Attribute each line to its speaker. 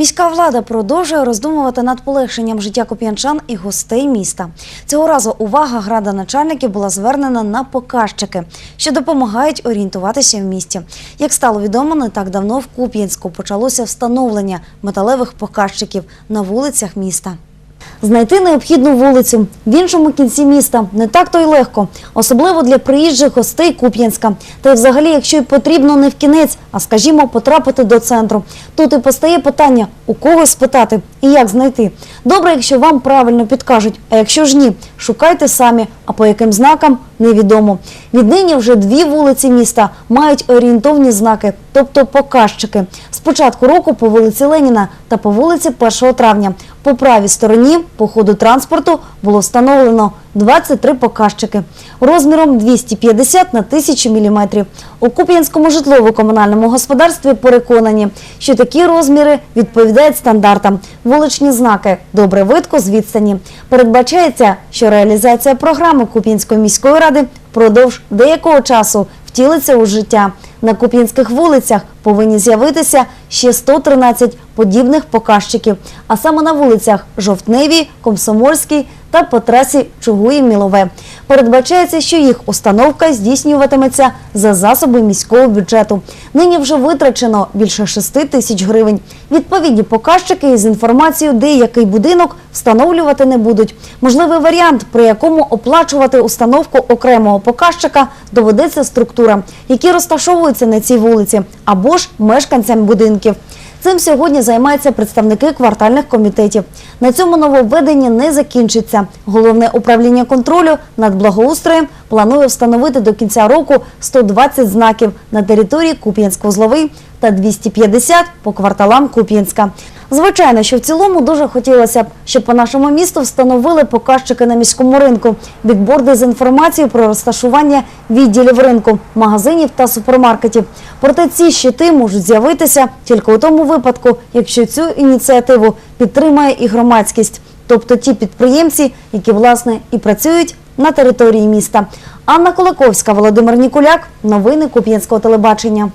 Speaker 1: Міська влада продовжує роздумувати над полегшенням життя коп'янчан і гостей міста. Цього разу увага градоначальників була звернена на показчики, що допомагають орієнтуватися в місті. Як стало відомо, не так давно в Куп'янську почалося встановлення металевих показчиків на вулицях міста. Знайти необхідну вулицю в іншому кінці міста не так то й легко, особливо для приїжджих гостей Куп'янська. Та й взагалі, якщо й потрібно не в кінець, а скажімо, потрапити до центру. Тут і постає питання, у кого спитати і як знайти. Добре, якщо вам правильно підкажуть, а якщо ж ні, шукайте самі, а по яким знакам невідомо. Віднині вже дві вулиці міста мають орієнтовні знаки, тобто показчики. З початку року по вулиці Леніна та по вулиці 1 травня. По правій стороні по ходу транспорту було встановлено 23 показчики розміром 250 на 1000 мм. У Куп'янському житлово-комунальному господарстві переконані, що такі розміри відповідають стандартам. Вуличні знаки добре видко з відстані. Передбачається, що реалізація програми Куп'янської міської ради впродовж деякого часу втілиться у життя. На куп'янських вулицях повинні з'явитися ще 113 подібних показчиків, а саме на вулицях Жовтневій, Комсомольській та по трасі Чугуї-Мілове. Передбачається, що їх установка здійснюватиметься за засоби міського бюджету. Нині вже витрачено більше 6 тисяч гривень. Відповідні показчики із інформацією, де який будинок встановлювати не будуть. Можливий варіант, при якому оплачувати установку окремого показчика доведеться структурам, які розташовуються на цій вулиці, або ж мешканцям будинків. Цим сьогодні займаються представники квартальних комітетів. На цьому нововведення не закінчиться. Головне управління контролю над благоустроєм планує встановити до кінця року 120 знаків на території Куп'янськ-Вузловий та 250 по кварталам Куп'янська. Звичайно, що в цілому дуже хотілося б, щоб по нашому місту встановили показчики на міському ринку, бікборди з інформацією про розташування відділів ринку, магазинів та супермаркетів. Проте ці щити можуть з'явитися тільки у тому випадку, якщо цю ініціативу підтримає і громадськість, тобто ті підприємці, які власне і працюють на території міста. Анна Кулаковська, Володимир Нікуляк, новини Куп'янського телебачення.